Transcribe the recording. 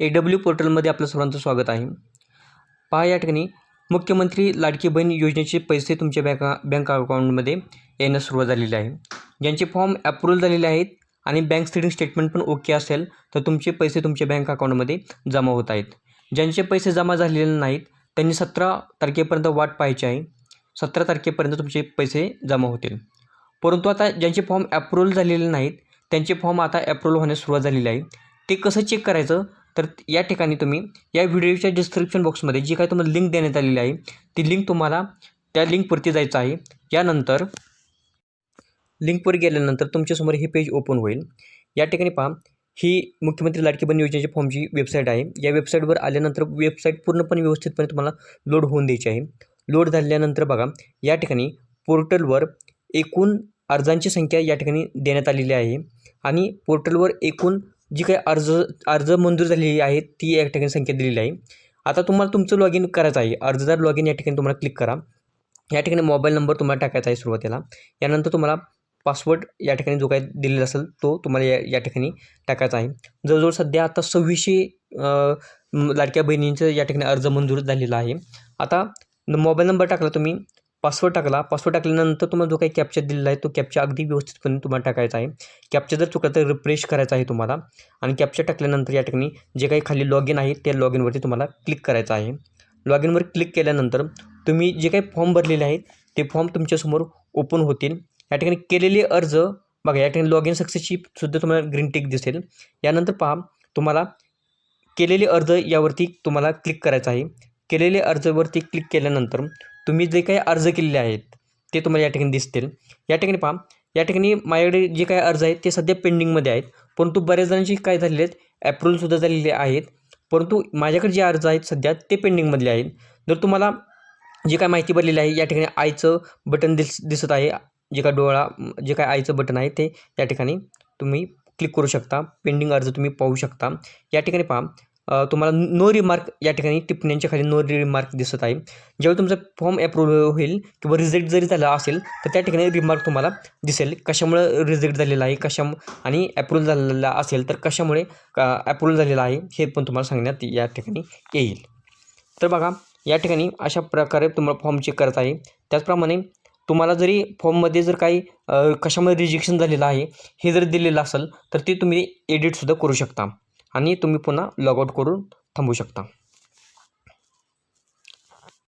A W पोर्टलमध्ये आपलं सर्वांचं स्वागत आहे. पहा या ठिकाणी मुख्यमंत्री लाडकी बहीण योजनेचे पैसे तुमच्या बँका बँक अकाउंटमध्ये येण्यास सुरुवात झालेली आहे. ज्यांचे फॉर्म अप्रूव्हल झालेले आहेत आणि बँक स्टेटिंग स्टेटमेंट पण ओके असेल तर तुमचे पैसे तुमच्या बँक अकाउंटमध्ये जमा होत आहेत. ज्यांचे पैसे जमा झालेले नाहीत त्यांनी सतरा तारखेपर्यंत वाट पाहायची आहे. सतरा तारखेपर्यंत तुमचे पैसे जमा होतील. परंतु आता ज्यांचे फॉर्म अप्रूव्हल झालेले नाहीत त्यांचे फॉर्म आता अप्रूव्हल होण्यास सुरुवात झालेली आहे. ते कसं चेक करायचं? तर या ठिकाणी तुम्ही या व्हिडिओच्या डिस्क्रिप्शन बॉक्समध्ये जी काय तुम्हाला लिंक देण्यात आलेली आहे ती लिंक तुम्हाला त्या लिंकवरती जायचं आहे. यानंतर लिंकवर गेल्यानंतर तुमच्यासमोर हे पेज ओपन होईल. या ठिकाणी पहा ही मुख्यमंत्री लाडकी बन योजनेच्या फॉर्मची वेबसाईट आहे. या वेबसाईटवर आल्यानंतर वेबसाईट पूर्णपणे व्यवस्थितपणे तुम्हाला लोड होऊन द्यायची आहे. लोड झाल्यानंतर बघा या ठिकाणी पोर्टलवर एकूण अर्जांची संख्या या ठिकाणी देण्यात आलेली आहे. आणि पोर्टलवर एकूण जी काही अर्ज अर्ज मंजूर झालेली आहे ती या ठिकाणी संख्या दिलेली आहे. आता तुम्हाला तुमचं लॉग इन करायचं आहे. अर्जदार लॉग इन या ठिकाणी तुम्हाला क्लिक करा. या ठिकाणी मोबाईल नंबर तुम्हाला टाकायचा आहे सुरुवातीला. यानंतर तुम्हाला पासवर्ड या ठिकाणी जो काही दिलेला असेल तो तुम्हाला या या ठिकाणी टाकायचा आहे. जवळजवळ सध्या आता सव्वीसशे लाडक्या बहिणींचं या ठिकाणी अर्ज मंजूर झालेला आहे. आता मोबाईल नंबर टाकला तुम्ही पासवर्ड टाकला. पासवर्ड टाकल्यानंतर तुम्हाला जो काही कॅप्चर दिलेला आहे तो कॅप्चर अगदी व्यवस्थितपणे तुम्हाला टाकायचा आहे. कॅप्चर जर चुकला तर रिफ्रेश करायचा आहे तुम्हाला. आणि कॅप्चर टाकल्यानंतर या ठिकाणी जे काही खाली लॉग इन आहे त्या लॉग इनवरती तुम्हाला क्लिक करायचं आहे. लॉग इनवर क्लिक केल्यानंतर तुम्ही जे काही फॉर्म भरलेले आहेत ते फॉर्म तुमच्यासमोर ओपन होतील. या ठिकाणी केलेले अर्ज बघा या ठिकाणी लॉग इन सक्सेसची सुद्धा तुम्हाला ग्रीन टिक दिसेल. यानंतर पहा तुम्हाला केलेले अर्ज यावरती तुम्हाला क्लिक करायचं आहे. केलेले अर्जवरती क्लिक केल्यानंतर तुम्ही जे काही अर्ज केलेले आहेत ते तुम्हाला या ठिकाणी दिसतील. या ठिकाणी पहा या ठिकाणी माझ्याकडे जे काही अर्ज आहेत ते सध्या पेंडिंगमध्ये आहेत. परंतु बऱ्याच जणांची काय झालेले आहेत ॲप्रूव्हलसुद्धा झालेले आहेत. परंतु माझ्याकडे जे अर्ज आहेत सध्या ते पेंडिंगमधले आहेत. जर तुम्हाला जे काय माहिती भरलेली आहे या ठिकाणी आयचं बटन दिस दिसत आहे जे काय डोळा जे काय आयचं बटन आहे ते या ठिकाणी तुम्ही क्लिक करू शकता. पेंडिंग अर्ज तुम्ही पाहू शकता. या ठिकाणी पहा तुम्हाला नो रिमार्क या ठिकाणी टिप्पण्यांच्या खाली नो रिमार्क दिसत आहे. जेव्हा तुमचा फॉर्म अप्रूव्ह होईल किंवा रिजेक्ट जरी झाला असेल तर त्या ठिकाणी रिमार्क तुम्हाला दिसेल. कशामुळं रिजेक्ट झालेला आहे कशा आणि अप्रूव्ह झालेला असेल तर कशामुळे अप्रूव्ह झालेला आहे हे पण तुम्हाला सांगण्यात या ठिकाणी येईल. तर बघा या ठिकाणी अशा प्रकारे तुम्हाला फॉर्म चेक करत आहे. त्याचप्रमाणे तुम्हाला जरी फॉर्ममध्ये जर काही कशामध्ये रिजेक्शन झालेलं आहे हे जर दिलेलं असेल तर ते तुम्ही एडिटसुद्धा करू शकता. आणि तुम्ही पुन्हा लॉगआउट करून थांबू शकता.